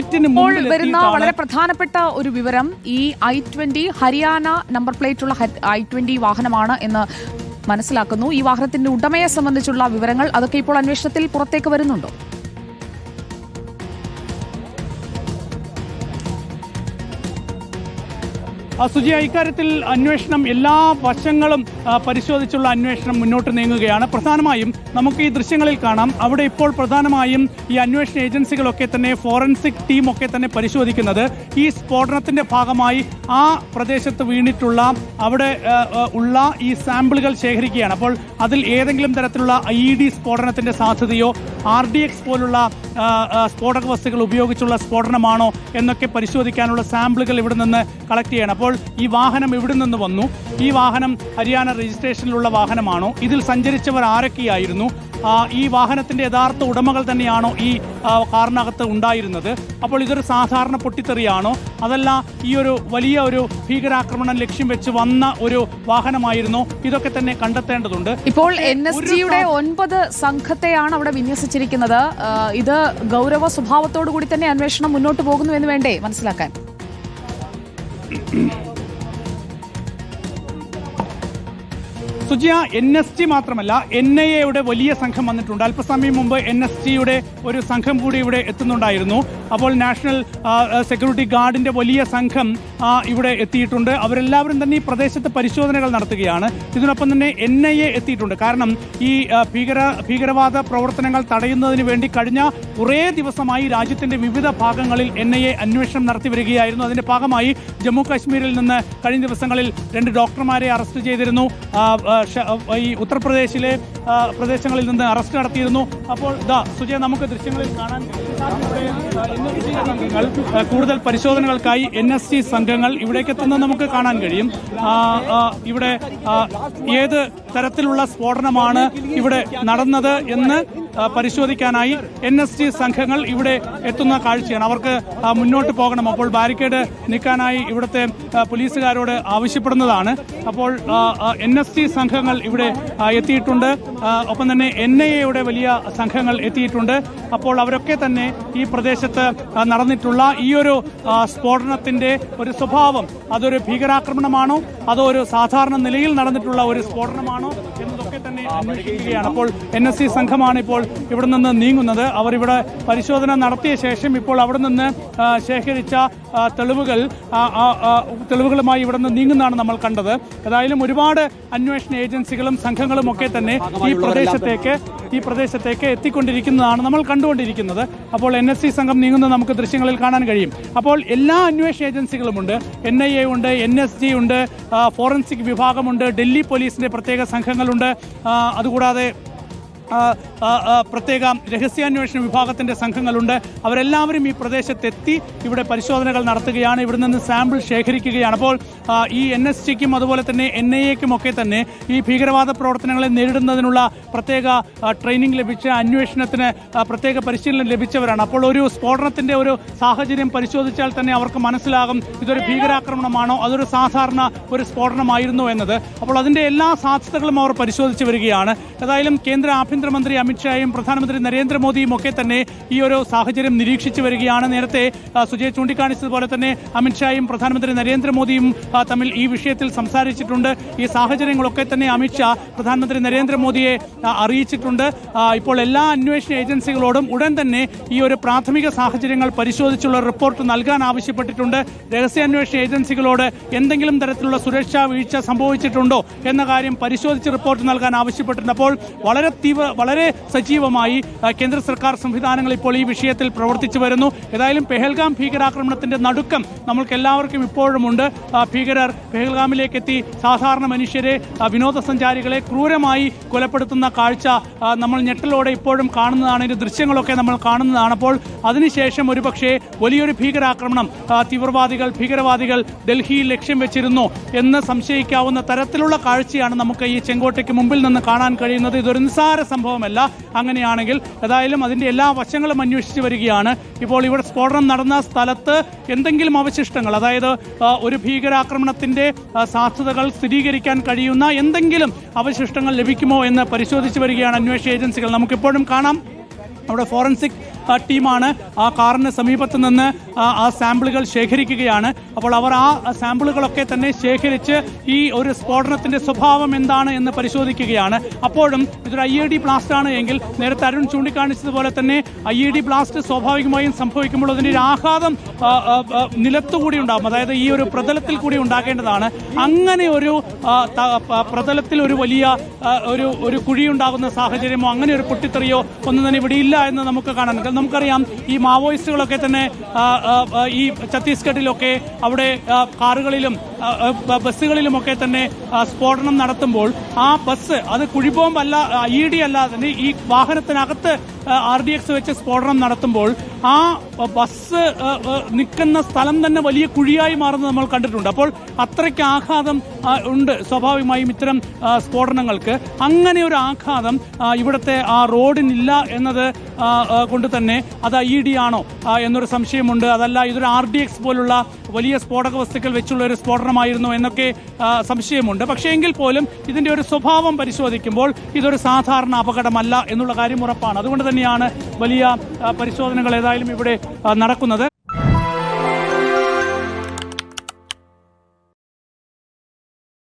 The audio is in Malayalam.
ഇപ്പോൾ വരുന്ന വളരെ പ്രധാനപ്പെട്ട ഒരു വിവരം ഈ i twenty Haryana number plate ഉള്ള ഐ ട്വന്റി വാഹനമാണ് എന്ന് മനസ്സിലാക്കുന്നു. ഈ വാഹനത്തിന്റെ ഉടമയെ സംബന്ധിച്ചുള്ള വിവരങ്ങൾ അതൊക്കെ ഇപ്പോൾ അന്വേഷണത്തിൽ പുറത്തേക്ക് വരുന്നുണ്ടോ? സുജിയ ഇക്കാര്യത്തിൽ അന്വേഷണം എല്ലാ വശങ്ങളും പരിശോധിച്ചുള്ള അന്വേഷണം മുന്നോട്ട് നീങ്ങുകയാണ്. പ്രധാനമായും നമുക്ക് ഈ ദൃശ്യങ്ങളിൽ കാണാം. അവിടെ ഇപ്പോൾ പ്രധാനമായും ഈ അന്വേഷണ ഏജൻസികളൊക്കെ തന്നെ ഫോറൻസിക് ടീമൊക്കെ തന്നെ പരിശോധിക്കുന്നത്. ഈ സ്ഫോടനത്തിന്റെ ഭാഗമായി ആ പ്രദേശത്ത് വീണിട്ടുള്ള അവിടെ ഉള്ള ഈ സാമ്പിളുകൾ ശേഖരിക്കുകയാണ്. അപ്പോൾ അതിൽ ഏതെങ്കിലും തരത്തിലുള്ള ഐ ഡി സ്ഫോടനത്തിന്റെ സാധ്യതയോ ആർ ഡി എക്സ് പോലുള്ള സ്ഫോടക വസ്തുക്കൾ ഉപയോഗിച്ചുള്ള സ്ഫോടനമാണോ എന്നൊക്കെ പരിശോധിക്കാനുള്ള സാമ്പിളുകൾ ഇവിടെ നിന്ന് കളക്ട് ചെയ്യണം. അപ്പോൾ ഈ വാഹനം ഇവിടെ നിന്ന് വന്നു? ഈ വാഹനം ഹരിയാന രജിസ്ട്രേഷനിലുള്ള വാഹനമാണോ? ഇതിൽ സഞ്ചരിച്ചവർ ആരൊക്കെയായിരുന്നു? ഈ വാഹനത്തിന്റെ യഥാർത്ഥ ഉടമകൾ തന്നെയാണോ ഈ കാറിനകത്ത് ഉണ്ടായിരുന്നത്? അപ്പോൾ ഇതൊരു സാധാരണ പൊട്ടിത്തെറിയാണോ? അതല്ല ഈ ഒരു വലിയ ഒരു ഭീകരാക്രമണം ലക്ഷ്യം വെച്ച് വന്ന ഒരു വാഹനമായിരുന്നോ? ഇതൊക്കെ തന്നെ കണ്ടെത്തേണ്ടതുണ്ട്. ഇപ്പോൾ എൻ എസ് ജിയുടെ ഒൻപത് സംഘത്തെയാണ് അവിടെ വിന്യസിച്ചിരിക്കുന്നത്. ഇത് ഗൗരവ സ്വഭാവത്തോടു കൂടി തന്നെ അന്വേഷണം മുന്നോട്ട് പോകുന്നു എന്ന് വേണ്ടേ? മനസ്സിലാക്കാൻ. സുജിയ എൻ എസ് ടി മാത്രമല്ല എൻ ഐ എയുടെ വലിയ സംഘം വന്നിട്ടുണ്ട്. അല്പസമയം മുമ്പ് എൻ എസ് ടിയുടെ ഒരു സംഘം കൂടി ഇവിടെ എത്തുന്നുണ്ടായിരുന്നു. അപ്പോൾ നാഷണൽ സെക്യൂരിറ്റി ഗാർഡിന്റെ വലിയ സംഘം ഇവിടെ എത്തിയിട്ടുണ്ട്. അവരെല്ലാവരും തന്നെ ഈ പ്രദേശത്ത് പരിശോധനകൾ നടത്തുകയാണ്. ഇതിനൊപ്പം തന്നെ എൻ ഐ എ എത്തിയിട്ടുണ്ട്. കാരണം ഈ ഭീകര ഭീകരവാദ പ്രവർത്തനങ്ങൾ തടയുന്നതിന് വേണ്ടി കഴിഞ്ഞ കുറേ ദിവസമായി രാജ്യത്തിന്റെ വിവിധ ഭാഗങ്ങളിൽ എൻ ഐ എ അന്വേഷണം നടത്തി വരികയായിരുന്നു. അതിന്റെ ഭാഗമായി ജമ്മു കാശ്മീരിൽ നിന്ന് കഴിഞ്ഞ ദിവസങ്ങളിൽ രണ്ട് ഡോക്ടർമാരെ അറസ്റ്റ് ചെയ്തിരുന്നു. ഈ ഉത്തർപ്രദേശിലെ പ്രദേശങ്ങളിൽ നിന്ന് അറസ്റ്റ് നടത്തിയിരുന്നു. അപ്പോൾ ഇതാ സുജയ നമുക്ക് ദൃശ്യങ്ങളിൽ കാണാൻ സംഘങ്ങൾ കൂടുതൽ പരിശോധനകൾക്കായി എൻ എസ് സി സംഘങ്ങൾ ഇവിടേക്ക് എത്തുന്നത് നമുക്ക് കാണാൻ കഴിയും. ഇവിടെ ഏത് തരത്തിലുള്ള സ്ഫോടനമാണ് ഇവിടെ നടന്നത് എന്ന് പരിശോധിക്കാനായി എൻ എസ് ടി സംഘങ്ങൾ ഇവിടെ എത്തുന്ന കാഴ്ചയാണ്. അവർക്ക് മുന്നോട്ട് പോകണം. അപ്പോൾ ബാരിക്കേഡ് നിൽക്കാനായി ഇവിടുത്തെ പോലീസുകാരോട് ആവശ്യപ്പെടുന്നതാണ്. അപ്പോൾ എൻ എസ് ടി സംഘങ്ങൾ ഇവിടെ എത്തിയിട്ടുണ്ട്. ഒപ്പം തന്നെ എൻ ഐ എയുടെ വലിയ സംഘങ്ങൾ എത്തിയിട്ടുണ്ട്. അപ്പോൾ അവരൊക്കെ തന്നെ ഈ പ്രദേശത്ത് നടന്നിട്ടുള്ള ഈ ഒരു സ്ഫോടനത്തിന്റെ ഒരു സ്വഭാവം അതൊരു ഭീകരാക്രമണമാണോ? അതോ ഒരു സാധാരണ നിലയിൽ നടന്നിട്ടുള്ള ഒരു സ്ഫോടനമാണോ? എന്നതൊക്കെ തന്നെ അന്വേഷിക്കുകയാണ് അപ്പോൾ എൻ എസ് സി സംഘമാണ് ഇപ്പോൾ ഇവിടെ നിന്ന് നീങ്ങുന്നത്. അവർ ഇവിടെ പരിശോധന നടത്തിയ ശേഷം ഇപ്പോൾ അവിടെ നിന്ന് ശേഖരിച്ച തെളിവുകൾ തെളിവുകളുമായി ഇവിടെ നിന്ന് നീങ്ങുന്നതാണ് നമ്മൾ കണ്ടത്. ഏതായാലും ഒരുപാട് അന്വേഷണ ഏജൻസികളും സംഘങ്ങളും ഒക്കെ തന്നെ ഈ പ്രദേശത്തേക്ക് ഈ പ്രദേശത്തേക്ക് എത്തിക്കൊണ്ടിരിക്കുന്നതാണ് നമ്മൾ കണ്ടുകൊണ്ടിരിക്കുന്നത്. അപ്പോൾ എൻ എസ് സി സംഘം നീങ്ങുന്നത് നമുക്ക് ദൃശ്യങ്ങളിൽ കാണാൻ കഴിയും. അപ്പോൾ എല്ലാ അന്വേഷണ ഏജൻസികളുമുണ്ട്. എൻ ഐ എ ഉണ്ട് എൻ എസ് ജി ഉണ്ട് ഫോറൻസിക് വിഭാഗമുണ്ട് ഡൽഹി പോലീസിന്റെ പ്രത്യേക സംഘങ്ങളുണ്ട്. അതുകൂടാതെ പ്രത്യേക രഹസ്യാന്വേഷണ വിഭാഗത്തിന്റെ സംഘങ്ങളുണ്ട്. അവരെല്ലാവരും ഈ പ്രദേശത്തെത്തി ഇവിടെ പരിശോധനകൾ നടത്തുകയാണ്. ഇവിടെ നിന്ന് സാമ്പിൾ ശേഖരിക്കുകയാണ്. അപ്പോൾ ഈ എൻ എസ് ടിക്കും അതുപോലെ തന്നെ എൻ ഐ എക്കും ഒക്കെ തന്നെ ഈ ഭീകരവാദ പ്രവർത്തനങ്ങളെ നേരിടുന്നതിനുള്ള പ്രത്യേക ട്രെയിനിങ് ലഭിച്ച അന്വേഷണത്തിന് പ്രത്യേക പരിശീലനം ലഭിച്ചവരാണ്. അപ്പോൾ ഒരു സ്ഫോടനത്തിന്റെ ഒരു സാഹചര്യം പരിശോധിച്ചാൽ തന്നെ അവർക്ക് മനസ്സിലാകും ഇതൊരു ഭീകരാക്രമണമാണോ അതൊരു സാധാരണ ഒരു സ്ഫോടനമായിരുന്നു എന്നത്. അപ്പോൾ അതിന്റെ എല്ലാ സാധ്യതകളും അവർ പരിശോധിച്ചു വരികയാണ്. ഏതായാലും കേന്ദ്ര ആഭ്യന്തരമന്ത്രി അമിത്ഷായും പ്രധാനമന്ത്രി നരേന്ദ്രമോദിയും ഒക്കെ തന്നെ ഈ ഒരു സാഹചര്യം നിരീക്ഷിച്ചു വരികയാണ്. നേരത്തെ സുജയ് ചൂണ്ടിക്കാണിച്ചതുപോലെ തന്നെ അമിത്ഷായും പ്രധാനമന്ത്രി നരേന്ദ്രമോദിയും തമ്മിൽ ഈ വിഷയത്തിൽ സംസാരിച്ചിട്ടുണ്ട്. ഈ സാഹചര്യങ്ങളൊക്കെ തന്നെ അമിത്ഷാ പ്രധാനമന്ത്രി നരേന്ദ്രമോദിയെ അറിയിച്ചിട്ടുണ്ട്. ഇപ്പോൾ എല്ലാ അന്വേഷണ ഏജൻസികളോടും ഉടൻ തന്നെ ഈ ഒരു പ്രാഥമിക സാഹചര്യങ്ങൾ പരിശോധിച്ചുള്ള റിപ്പോർട്ട് നൽകാൻ ആവശ്യപ്പെട്ടിട്ടുണ്ട്. രഹസ്യാന്വേഷണ ഏജൻസികളോട് എന്തെങ്കിലും തരത്തിലുള്ള സുരക്ഷാ വീഴ്ച സംഭവിച്ചിട്ടുണ്ടോ എന്ന കാര്യം പരിശോധിച്ച് റിപ്പോർട്ട് നൽകാൻ ആവശ്യപ്പെട്ടിട്ടുണ്ട്. അപ്പോൾ വളരെ തീവ്ര വളരെ സജീവമായി കേന്ദ്ര സർക്കാർ സംവിധാനങ്ങൾ ഇപ്പോൾ ഈ വിഷയത്തിൽ പ്രവർത്തിച്ചു വരുന്നു. ഏതായാലും പെഹൽഗാം ഭീകരാക്രമണത്തിന്റെ നടുക്കം നമ്മൾക്ക് എല്ലാവർക്കും ഇപ്പോഴുമുണ്ട് ഭീകരർ പെഹൽഗാമിലേക്ക് എത്തി സാധാരണ മനുഷ്യരെ വിനോദസഞ്ചാരികളെ ക്രൂരമായി കൊലപ്പെടുത്തുന്ന കാഴ്ച നമ്മൾ ഞെട്ടലോടെ ഇപ്പോഴും കാണുന്നതാണ്. ഇതിന്റെ ദൃശ്യങ്ങളൊക്കെ നമ്മൾ കാണുന്നതാണ് അപ്പോൾ അതിനുശേഷം ഒരുപക്ഷെ വലിയൊരു ഭീകരാക്രമണം തീവ്രവാദികൾ ഭീകരവാദികൾ ഡൽഹിയിൽ ലക്ഷ്യം വെച്ചിരുന്നു എന്ന് സംശയിക്കാവുന്ന തരത്തിലുള്ള കാഴ്ചയാണ് നമുക്ക് ഈ ചെങ്കോട്ടയ്ക്ക് മുമ്പിൽ നിന്ന് കാണാൻ കഴിയുന്നത്. ഇതൊരു നിസ്സാര സംഭവമല്ല. അങ്ങനെയാണെങ്കിൽ ഏതായാലും അതിന്റെ എല്ലാ വശങ്ങളും അന്വേഷിച്ച് വരികയാണ്. ഇപ്പോൾ ഇവിടെ സ്ഫോടനം നടന്ന സ്ഥലത്ത് എന്തെങ്കിലും അവശിഷ്ടങ്ങൾ അതായത് ഒരു ഭീകരാക്രമണത്തിന്റെ സാധ്യതകൾ സ്ഥിരീകരിക്കാൻ കഴിയുന്ന എന്തെങ്കിലും അവശിഷ്ടങ്ങൾ ലഭിക്കുമോ എന്ന് പരിശോധിച്ച് വരികയാണ് അന്വേഷണ ഏജൻസികൾ. നമുക്കിപ്പോഴും കാണാം. അവിടെ ഫോറൻസിക് ടീമാണ് ആ കാറിന് സമീപത്ത് നിന്ന് ആ, സാമ്പിളുകൾ ശേഖരിക്കുകയാണ്. അപ്പോൾ അവർ ആ സാമ്പിളുകളൊക്കെ തന്നെ ശേഖരിച്ച് ഈ ഒരു സ്ഫോടനത്തിന്റെ സ്വഭാവം എന്താണ് എന്ന് പരിശോധിക്കുകയാണ്. അപ്പോഴും ഇതൊരു ഐ എ ഡി ബ്ലാസ്റ്റ് ആണ് എങ്കിൽ നേരത്തെ അരുൺ ചൂണ്ടിക്കാണിച്ചതുപോലെ തന്നെ ഐ ഇ ഡി ബ്ലാസ്റ്റ് സ്വാഭാവികമായും സംഭവിക്കുമ്പോൾ അതിന്റെ ഒരു ആഘാതം നിലത്തുകൂടി ഉണ്ടാകും. അതായത് ഈ ഒരു പ്രതലത്തിൽ കൂടി ഉണ്ടാകേണ്ടതാണ്. അങ്ങനെ ഒരു പ്രതലത്തിൽ ഒരു വലിയ ഒരു ഒരു കുഴിയുണ്ടാകുന്ന സാഹചര്യമോ അങ്ങനെ ഒരു പൊട്ടിത്തെറിയോ ഒന്നും തന്നെ ഇവിടെ ഇല്ല എന്ന് നമുക്ക് കാണാൻ. നമുക്കറിയാം ഈ മാവോയിസ്റ്റുകളൊക്കെ തന്നെ ഈ ഛത്തീസ്ഗഡിലൊക്കെ അവിടെ കാറുകളിലും ബസ്സുകളിലുമൊക്കെ തന്നെ സ്ഫോടനം നടത്തുമ്പോൾ ആ ബസ് അത് കുഴിബോംബല്ല ഇ ഡി അല്ലാതെ ഈ വാഹനത്തിനകത്ത് ആർ ഡി എക്സ് വെച്ച് സ്ഫോടനം നടത്തുമ്പോൾ ആ ബസ് നിൽക്കുന്ന സ്ഥലം തന്നെ വലിയ കുഴിയായി മാറുന്നത് നമ്മൾ കണ്ടിട്ടുണ്ട്. അപ്പോൾ അത്രയ്ക്ക് ആഘാതം ഉണ്ട് സ്വാഭാവികമായും ഇത്തരം സ്ഫോടനങ്ങൾക്ക്. അങ്ങനെ ഒരു ആഘാതം ഇവിടുത്തെ ആ റോഡിനില്ല എന്നത് കൊണ്ട് തന്നെ അത് ഐ ഡി ആണോ? എന്നൊരു സംശയമുണ്ട്. അതല്ല ഇതൊരു ആർ ഡി എക്സ് പോലുള്ള വലിയ സ്ഫോടക വസ്തുക്കൾ വെച്ചുള്ള ഒരു സ്ഫോടനമായിരുന്നു എന്നൊക്കെ സംശയമുണ്ട്. പക്ഷേ എങ്കിൽ പോലും ഇതിന്റെ ഒരു സ്വഭാവം പരിശോധിക്കുമ്പോൾ ഇതൊരു സാധാരണ അപകടമല്ല എന്നുള്ള കാര്യം ഉറപ്പാണ്. അതുകൊണ്ട് തന്നെയാണ് വലിയ പരിശോധനകൾ ഏതായാലും ഇവിടെ നടക്കുന്നത്.